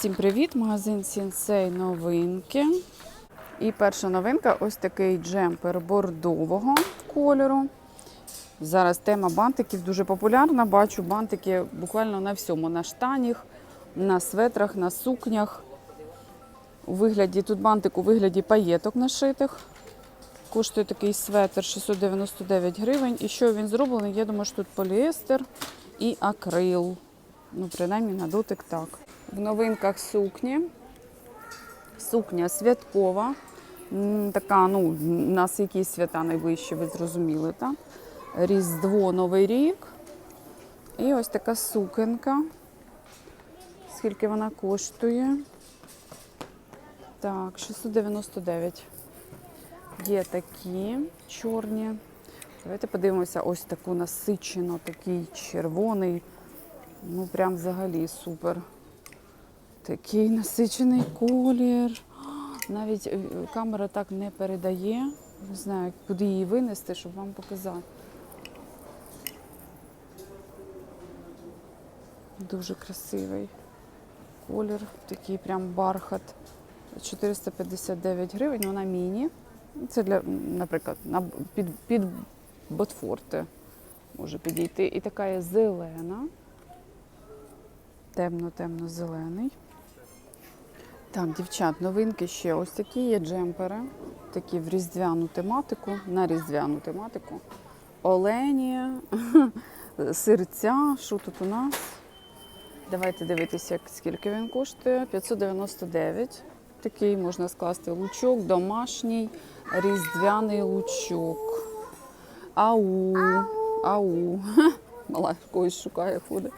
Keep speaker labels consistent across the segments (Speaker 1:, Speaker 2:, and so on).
Speaker 1: Всім привіт! Магазин Сінсей новинки. І перша новинка ось такий джемпер бордового кольору. Зараз тема бантиків дуже популярна. Бачу бантики буквально на всьому: на штанях, на светрах, на сукнях. У вигляді тут бантик у вигляді паєток нашитих. Коштує такий светр 699 гривень. І що він зроблений? Я думаю, що тут поліестер і акрил. Ну, принаймні на дотик так. В новинках сукні. Сукня святкова. Така, ну, у нас якісь свята найближчі, ви зрозуміли, так? Різдво, Новий рік. І ось така сукенка. Скільки вона коштує? Так, 699. Є такі чорні. Давайте подивимося ось таку насичено, такий червоний. Ну, прям взагалі супер. Такий насичений колір. Навіть е, камера так не передає. Не знаю, куди її винести, щоб вам показати. Дуже красивий колір, такий прям бархат. 459 гривень, вона міні. Це для, наприклад, на, під, під ботфорти може підійти. І така є зелена. Темно-темно-зелений. Так, дівчат, новинки ще ось такі є джемпери, такі в різдвяну тематику, на різдвяну тематику. Олені, серця. Що тут у нас? Давайте дивитися, скільки він коштує. 599. Такий можна скласти лучок, домашній, різдвяний лучок. Ау, ау. Мала когось шукає, ходить.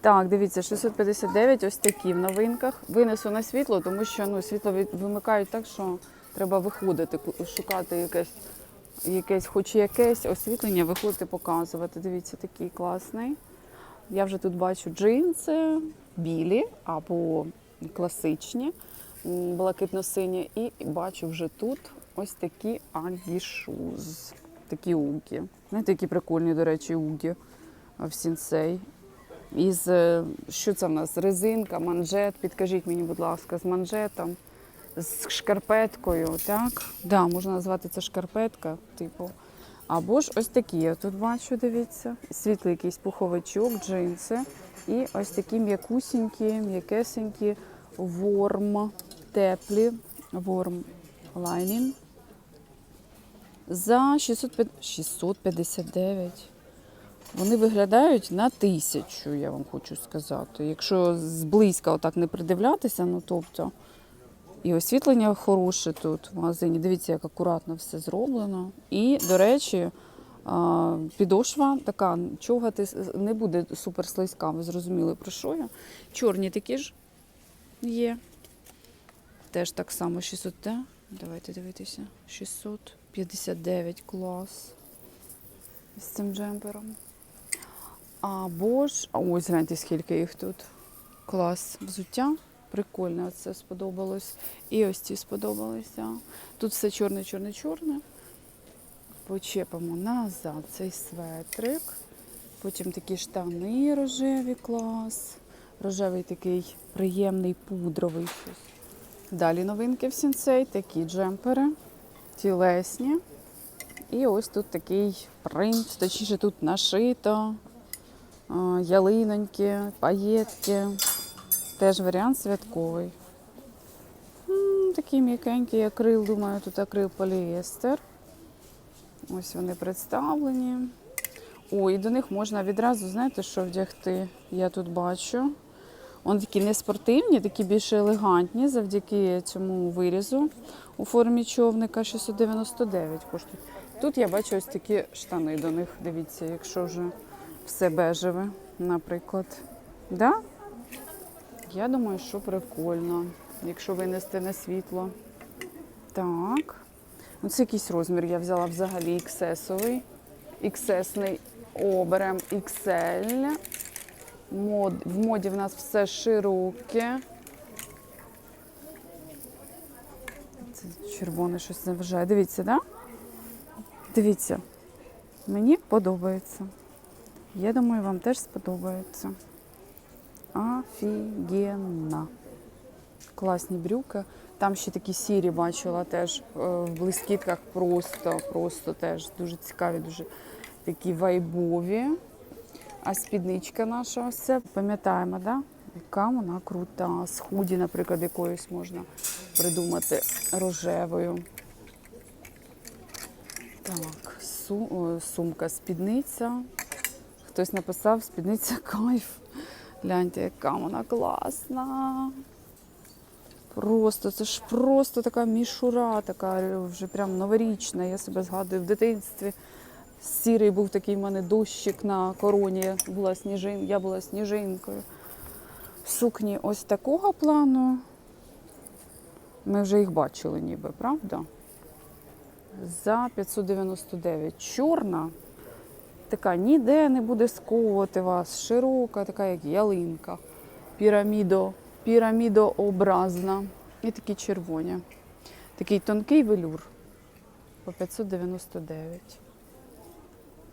Speaker 1: Так, дивіться, 659, ось такі в новинках. Винесу на світло, тому що ну, світло вимикають так, що треба виходити, шукати якесь, якесь, хоч якесь освітлення, виходити, показувати. Дивіться, такий класний. Я вже тут бачу джинси білі або класичні, блакитно-сині. І бачу вже тут ось такі агішуз, такі угі. Знаєте, які прикольні, до речі, угі в сінсей. Із е, що це в нас? Резинка, манжет. Підкажіть мені, будь ласка, з манжетом, з шкарпеткою. Так, да, можна назвати це шкарпетка, типу. Або ж ось такі. Я тут бачу, дивіться. Світлий якийсь пуховичок, джинси. І ось такі м'якусінькі, м'якесенькі, ворм, теплі, ворм лайнін. За 605 659. Вони виглядають на тисячу, я вам хочу сказати. Якщо зблизька отак не придивлятися, ну тобто. І освітлення хороше тут в магазині. Дивіться, як акуратно все зроблено. І, до речі, підошва така, човгати с- не буде супер слизька, ви зрозуміли, про що я. Чорні такі ж є. Теж так само 600, да? Давайте дивитися. 659 клас з цим джемпером. Або ж, ось гляньте, скільки їх тут. Клас взуття. Прикольно, це сподобалось. І ось ці сподобалися. Тут все чорне, чорне, чорне. Почепимо назад цей светрик. Потім такі штани рожеві клас. Рожевий такий приємний пудровий щось. Далі новинки в сінцей, такі джемпери, тілесні. І ось тут такий принт, точніше тут нашито, ялиноньки, паєтки. Теж варіант святковий. Такий м'якенький акрил, думаю, тут акрил поліестер. Ось вони представлені. О, і до них можна відразу, знаєте, що вдягти, я тут бачу. Вони такі не спортивні, такі більш елегантні завдяки цьому вирізу у формі човника 699 коштують. Тут я бачу ось такі штани до них. Дивіться, якщо вже все бежеве, наприклад. Да? Я думаю, що прикольно, якщо винести на світло. Так. Ну, це якийсь розмір. Я взяла взагалі XS-овий. XS-ний оберем XL. Мод, в моді в нас все широке. Це червоне щось не вважає. Дивіться, так? Да? Дивіться. Мені подобається. Я думаю, вам теж сподобається. Офігенно. Класні брюки. Там ще такі сірі бачила теж е, в блискітках просто, просто теж дуже цікаві, дуже такі вайбові. А спідничка наша це пам'ятаємо, да? яка вона крута. З худі, наприклад, якоюсь можна придумати рожевою. Так, сумка, спідниця. Хтось написав спідниця кайф. Гляньте, яка вона класна. Просто, це ж просто така мішура, така вже прям новорічна. Я себе згадую в дитинстві. Сірий був такий в мене дощик на короні, була сніжин, я була сніжинкою. Сукні ось такого плану. Ми вже їх бачили ніби, правда? За 599. Чорна, така ніде не буде сковувати вас. Широка, така як ялинка. Пірамідо, пірамідообразна. І такі червоні. Такий тонкий велюр по 599.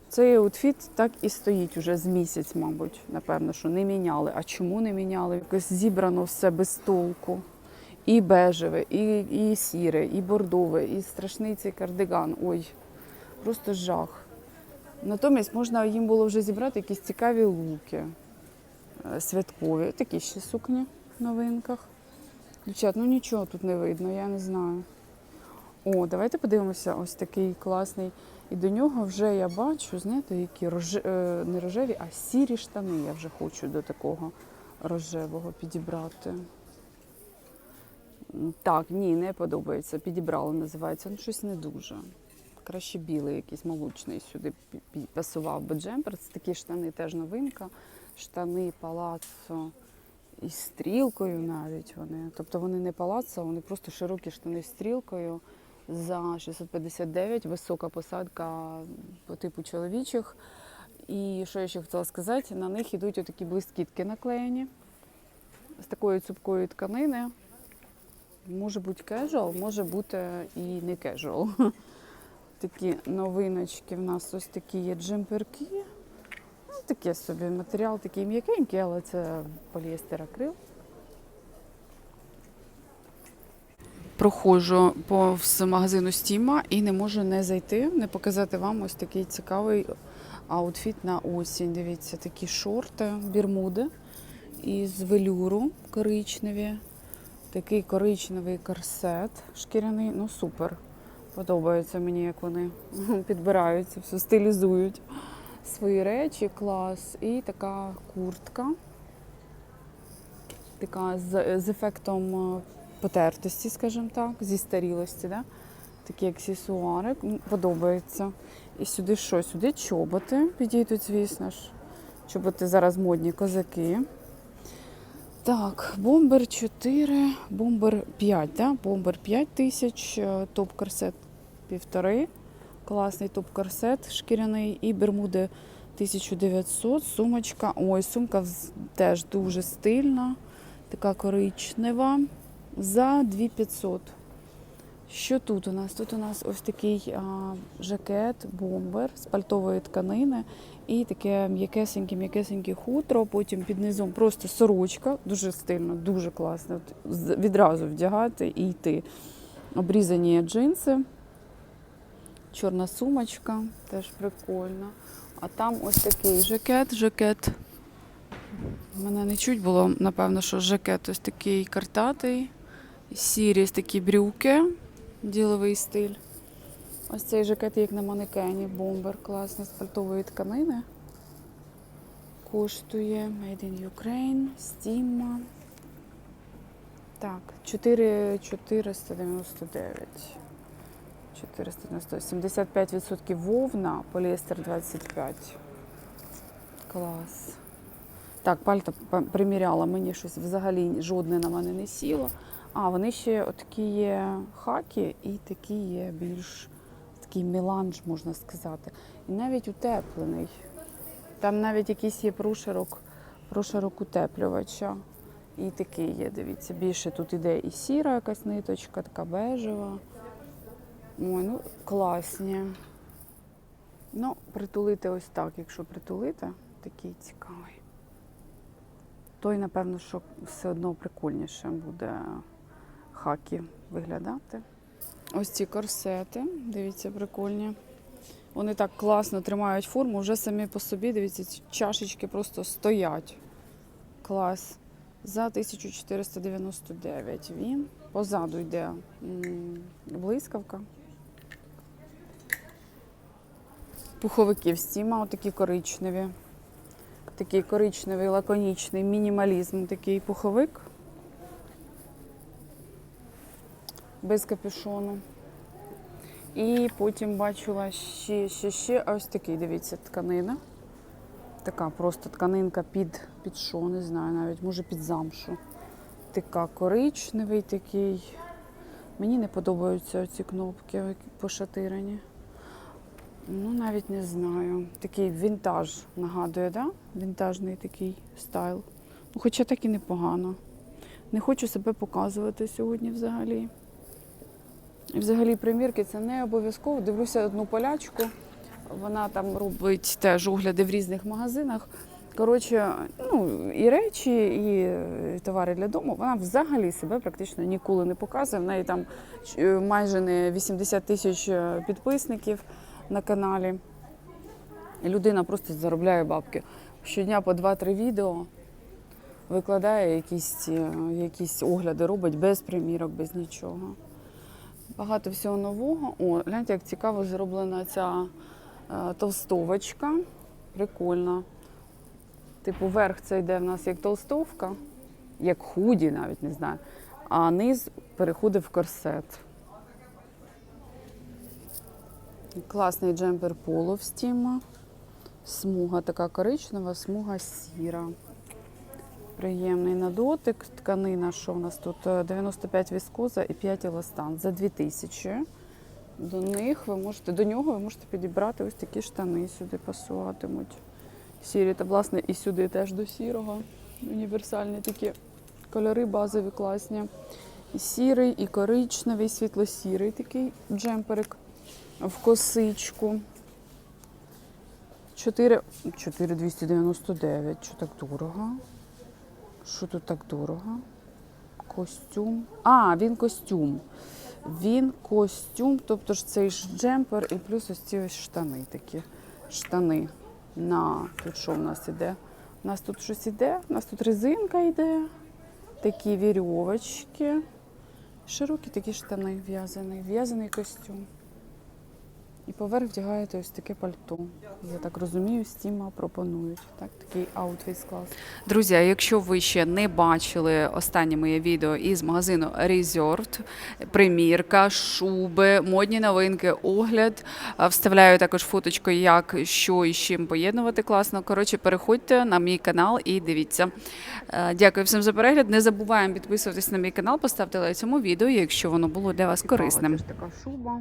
Speaker 1: Цей аутфіт так і стоїть уже з місяць, мабуть, напевно, що не міняли. А чому не міняли? Якось зібрано все без толку. І бежеве, і, і сіре, і бордове, і страшний цей кардиган. Ой, просто жах. Натомість можна їм було вже зібрати якісь цікаві луки е, святкові. Такі ще сукні в новинках. Дівчат, ну нічого тут не видно, я не знаю. О, давайте подивимося, ось такий класний. І до нього вже я бачу, знаєте, які роже... е, не рожеві, а сірі штани. Я вже хочу до такого рожевого підібрати. Так, ні, не подобається. Підібрали, називається. Ну, щось не дуже. Краще білий, якийсь молочний сюди пасував би джемпер. Це такі штани теж новинка. Штани палаццо із стрілкою навіть вони. Тобто вони не палаццо, вони просто широкі штани з стрілкою за 659, висока посадка по типу чоловічих. І що я ще хотіла сказати, на них йдуть отакі блискітки наклеєні з такої цупкої тканини. Може бути кежуал, може бути і не кежуал. Такі новиночки в нас ось такі є джемперки. Ну, таке собі матеріал такий м'якенький, але це поліестер акрил. Проходжу повз магазину Стіма і не можу не зайти, не показати вам ось такий цікавий аутфіт на осінь. Дивіться, такі шорти, бірмуди із велюру коричневі. Такий коричневий корсет шкіряний. Ну супер. Подобається мені, як вони підбираються, все стилізують свої речі, клас. І така куртка. Така з, з ефектом е, потертості, скажімо так, зі старілості. Да? Такі аксесуари. Подобається. І сюди що? Сюди чоботи підійдуть, звісно ж. Чоботи зараз модні козаки. Так, бомбер 4, бомбер 5, да? бомбер 5 тисяч, е, топ-корсет півтори. Класний топ-корсет шкіряний і бермуди 1900, сумочка. Ой, сумка теж дуже стильна, така коричнева за 2500. Що тут у нас? Тут у нас ось такий а, жакет, бомбер з пальтової тканини і таке м'якесеньке, м'якесеньке хутро, потім під низом просто сорочка, дуже стильно, дуже класно. От Відразу вдягати і йти. Обрізані джинси, чорна сумочка, теж прикольно. А там ось такий жакет, жакет. Мене не чуть було, напевно, що жакет ось такий картатий. Сірі такі брюки, діловий стиль. Ось цей жакет, як на манекені, бомбер класний з пальтової тканини. Коштує Made in Ukraine, Steam. Так, 4 499. 499. 75% вовна, поліестер 25. Клас. Так, пальто приміряла, мені щось взагалі жодне на мене не сіло. А, вони ще такі є хакі і такі є більш такий меланж, можна сказати. І навіть утеплений. Там навіть якийсь є прошарок, прошарок утеплювача. І такий є, дивіться, більше тут іде і сіра якась ниточка, така бежева. Ой, ну класні. Ну, притулити ось так, якщо притулити, такий цікавий. Той, напевно, що все одно прикольніше буде хакі виглядати. Ось ці корсети, дивіться, прикольні. Вони так класно тримають форму, вже самі по собі, дивіться, ці чашечки просто стоять. Клас. За 1499 він. Позаду йде блискавка. Пуховики в стіма, отакі коричневі. Такий коричневий, лаконічний мінімалізм, такий пуховик. Без капюшону. І потім бачила ще, ще, ще ось такий, дивіться, тканина. Така просто тканинка під, під що, не знаю навіть, може під замшу. Така коричневий такий. Мені не подобаються ці кнопки які пошатирені. Ну, навіть не знаю. Такий вінтаж нагадує, да? Вінтажний такий стайл. Ну, хоча так і непогано. Не хочу себе показувати сьогодні взагалі. І взагалі примірки це не обов'язково. Дивлюся одну полячку. Вона там робить теж огляди в різних магазинах. Коротше, ну, і речі, і е, товари для дому. Вона взагалі себе практично ніколи не показує. В неї там е, майже не 80 тисяч е, підписників на каналі. Людина просто заробляє бабки. Щодня по 2-3 відео викладає якісь, е, якісь огляди, робить без примірок, без нічого. Багато всього нового. О, гляньте, як цікаво зроблена ця е, толстовочка. Прикольно. Типу, верх це йде в нас як толстовка, як худі, навіть не знаю. А низ переходить в корсет. Класний джемпер поло в стіма. Смуга така коричнева, смуга сіра. Приємний на дотик. Тканина, що в нас тут? Е, 95 віскоза і 5 еластан за 2000. До них ви можете, до нього ви можете підібрати ось такі штани сюди пасуватимуть. Сірі та власне і сюди теж до сірого. Універсальні такі кольори базові, класні. І сірий, і коричневий, світло-сірий такий джемперик в косичку. 4, 4299. Що так дорого? Що тут так дорого? Костюм. А, він костюм. Він костюм, тобто ж цей ж джемпер і плюс ось ці ось штани такі. Штани. На тут що в нас іде? У нас тут щось іде, у нас тут резинка йде, такі вірьовочки. Широкі такі штани в'язаний, в'язаний костюм. І поверх вдягаєте ось таке пальто. Я так розумію, стіма пропонують. Так, такий аутфіт клас. Друзі, а якщо ви ще не бачили останнє моє відео із магазину Resort, примірка, шуби, модні новинки, огляд. Вставляю також фоточку, як що і з чим поєднувати класно. Коротше, переходьте на мій канал і дивіться. Дякую всім за перегляд. Не забуваємо підписуватись на мій канал, поставте лайк цьому відео, якщо воно було для вас корисним. Така шуба.